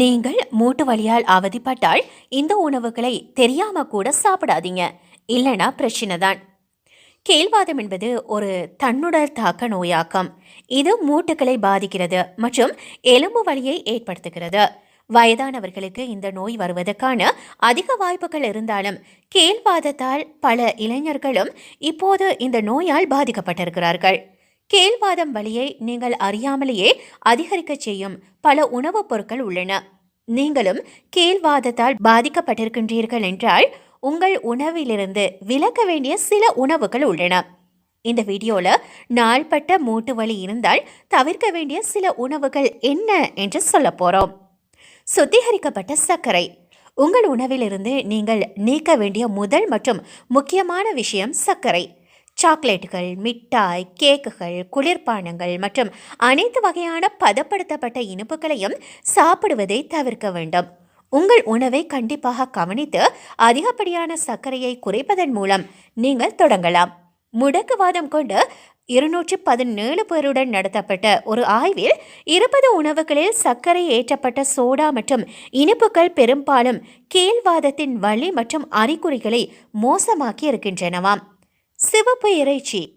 நீங்கள் மூட்டு வலியால் அவதிப்பட்டால் இந்த உணவுகளை தெரியாம கூட சாப்பிடாதீங்க. இல்லைனா பிரச்சனை தான் கேழ்வாதம் என்பது ஒரு தன்னுடல் தாக்க நோயாக்கம். இது மூட்டுகளை பாதிக்கிறது மற்றும் எலும்பு வலியை ஏற்படுத்துகிறது. வயதானவர்களுக்கு இந்த நோய் வருவதற்கான அதிக வாய்ப்புகள் இருந்தாலும் கேழ்வாதத்தால் பல இளைஞர்களும் இப்போது இந்த நோயால் பாதிக்கப்பட்டிருக்கிறார்கள். கேழ்வாதம் வலியை நீங்கள் அறியாமலேயே அதிகரிக்கச் செய்யும் பல உணவுப் பொருட்கள் உள்ளன. நீங்களும் கேழ்வாதத்தால் பாதிக்கப்பட்டிருக்கின்றீர்கள் என்றால் உங்கள் உணவிலிருந்து விலக்க வேண்டிய சில உணவுகள் உள்ளன. இந்த வீடியோவில் நாள்பட்ட மூட்டு வலி இருந்தால் தவிர்க்க வேண்டிய சில உணவுகள் என்ன என்று சொல்ல போகிறோம் சுத்திகரிக்கப்பட்ட சர்க்கரை. உங்கள் உணவிலிருந்து நீங்கள் நீக்க வேண்டிய முதல் மற்றும் முக்கியமான விஷயம் சர்க்கரை. சாக்லேட்டுகள் மிட்டாய் கேக்குகள் குளிர்பானங்கள் மற்றும் அனைத்து வகையான பதப்படுத்தப்பட்ட இனிப்புகளையும் சாப்பிடுவதை தவிர்க்க வேண்டும். உங்கள் உணவை கண்டிப்பாக கவனித்து அதிகப்படியான சர்க்கரையை குறைப்பதன் மூலம் நீங்கள் தொடங்கலாம். முடக்குவாதம் கொண்டு இருநூற்றி பதினேழு பேருடன் நடத்தப்பட்ட ஒரு ஆய்வில் இருபது உணவுகளில் சர்க்கரை ஏற்றப்பட்ட சோடா மற்றும் இனிப்புகள் பெரும்பாலும் கீழ்வாதத்தின் வலி மற்றும் அறிகுறிகளை மோசமாக்கி இருக்கின்றனவாம் சிவப்பு இறைச்சி.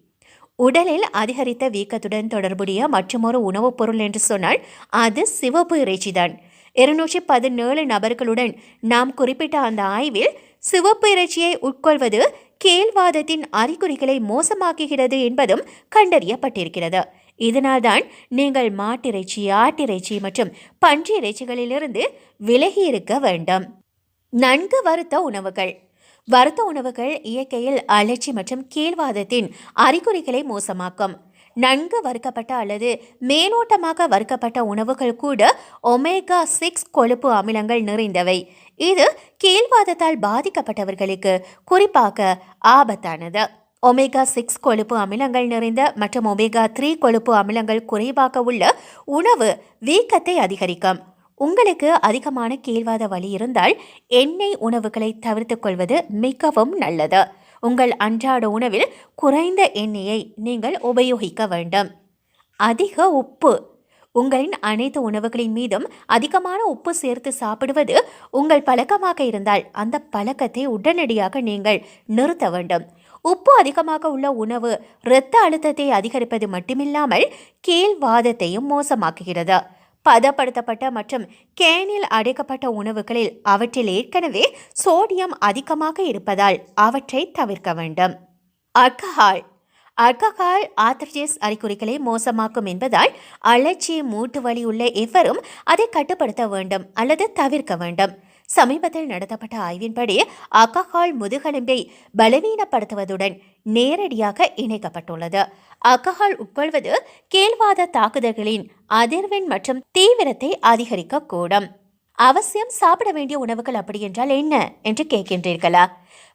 உடலில் அதிகரித்த வீக்கத்துடன் தொடர்புடைய மற்றொரு உணவுப் பொருள் என்று சொன்னால் அது சிவப்பு இறைச்சிதான். இருநூற்றி பதினேழு நபர்களுடன் நாம் குறிப்பிட்ட அந்த ஆய்வில் சிவப்பு இறைச்சியை உட்கொள்வது கேள்வாதத்தின் அறிகுறிகளை மோசமாக்குகிறது என்பதும் கண்டறியப்பட்டிருக்கிறது. இதனால்தான் நீங்கள் மாட்டிறைச்சி ஆட்டிறைச்சி மற்றும் பன்றி இறைச்சிகளிலிருந்து விலகி இருக்க வேண்டும். நன்கு வறுத்த உணவுகள். வறுத்த உணவுகள் இயற்கையில் அலர்ச்சி மற்றும் கீழ்வாதத்தின் அறிகுறிகளை மோசமாக்கும். நன்கு வறுக்கப்பட்ட அல்லது மேலோட்டமாக வறுக்கப்பட்ட உணவுகள் கூட ஒமேகா சிக்ஸ் கொழுப்பு அமிலங்கள் நிறைந்தவை. இது கீழ்வாதத்தால் பாதிக்கப்பட்டவர்களுக்கு குறிப்பாக ஆபத்தானது. ஒமேகா சிக்ஸ் கொழுப்பு அமிலங்கள் நிறைந்த மற்றும் ஒமேகா த்ரீ கொழுப்பு அமிலங்கள் குறைவாக உள்ள உணவு வீக்கத்தை அதிகரிக்கும். உங்களுக்கு அதிகமான கீழ்வாத வலி இருந்தால் எண்ணெய் உணவுகளை தவிர்த்துக் கொள்வது மிகவும் நல்லது. உங்கள் அன்றாட உணவில் குறைந்த எண்ணெயை நீங்கள் உபயோகிக்க வேண்டும். அதிக உப்பு. உங்களின் அனைத்து உணவுகளின் மீதும் அதிகமான உப்பு சேர்த்து சாப்பிடுவது உங்கள் பழக்கமாக இருந்தால் அந்த பழக்கத்தை உடனடியாக நீங்கள் நிறுத்த வேண்டும். உப்பு அதிகமாக உள்ள உணவு இரத்த அழுத்தத்தை அதிகரிப்பது மட்டுமில்லாமல் கீழ்வாதத்தையும் மோசமாக்குகிறது. பதப்படுத்தப்பட்ட மற்றும் கேனில் அடைக்கப்பட்ட உணவுகளில் அவற்றில் ஏற்கனவே சோடியம் அதிகமாக இருப்பதால் அவற்றை தவிர்க்க வேண்டும். அல்கஹால் அல்கஹால் ஆத்ரஜிஸ் அறிகுறிகளை மோசமாக்கும் என்பதால் அலட்சி மூட்டு வலி உள்ள எவரும் அதை கட்டுப்படுத்த வேண்டும் அல்லது தவிர்க்க வேண்டும். சமீபத்தில் நடத்தப்பட்ட ஆய்வின்படி அக்கஹால் முதுகெலும்பை பலவீனப்படுத்துவதுடன் நேரடியாக இணைக்கப்பட்டுள்ளது. அக்கஹால் உட்கொள்வது கேள்வாத தாக்குதல்களின் அதிர்வெண் மற்றும் தீவிரத்தை அதிகரிக்கக்கூடும். அவசியம் சாப்பிட வேண்டிய உணவுகள் அப்படி என்றால் என்ன என்று கேட்கின்றீர்களா?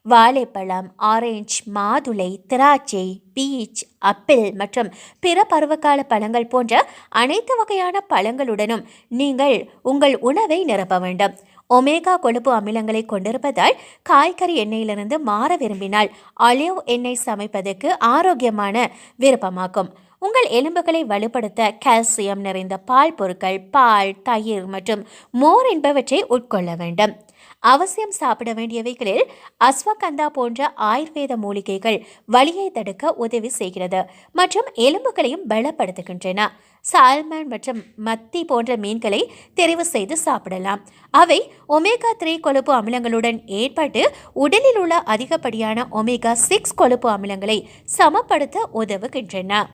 வாழைப்பழம் ஆரஞ்சு மாதுளை திராட்சை பீச் அப்பிள் மற்றும் பிற பருவகால பழங்கள் போன்ற அனைத்து வகையான பழங்களுடனும் நீங்கள் உங்கள் உணவை நிரப்ப வேண்டும். ஒமேகா கொழுப்பு அமிலங்களை கொண்டிருப்பதால் காய்கறி எண்ணெயிலிருந்து மாற விரும்பினால் அலிவ் எண்ணெய் சமைப்பதற்கு ஆரோக்கியமான விருப்பமாகும். உங்கள் எலும்புகளை வலுப்படுத்த கால்சியம் நிறைந்த பால் பொருட்கள் பால் தயிர் மற்றும் மோர் என்பவற்றை உட்கொள்ள வேண்டும். அவசியம் சாப்பிட வேண்டியவைகளில் அஸ்வகந்தா போன்ற ஆயுர்வேத மூலிகைகள் வலியை தடுக்க உதவி செய்கிறது மற்றும் எலும்புகளையும் பலப்படுத்துகின்றன. சால்மன் மற்றும் மத்தி போன்ற மீன்களை தெரிவு செய்து சாப்பிடலாம். அவை ஒமேகா த்ரீ கொழுப்பு அமிலங்களுடன் ஏற்பட்டு உடலில் உள்ள அதிகப்படியான ஒமேகா சிக்ஸ் கொழுப்பு அமிலங்களை சமப்படுத்த உதவுகின்றன.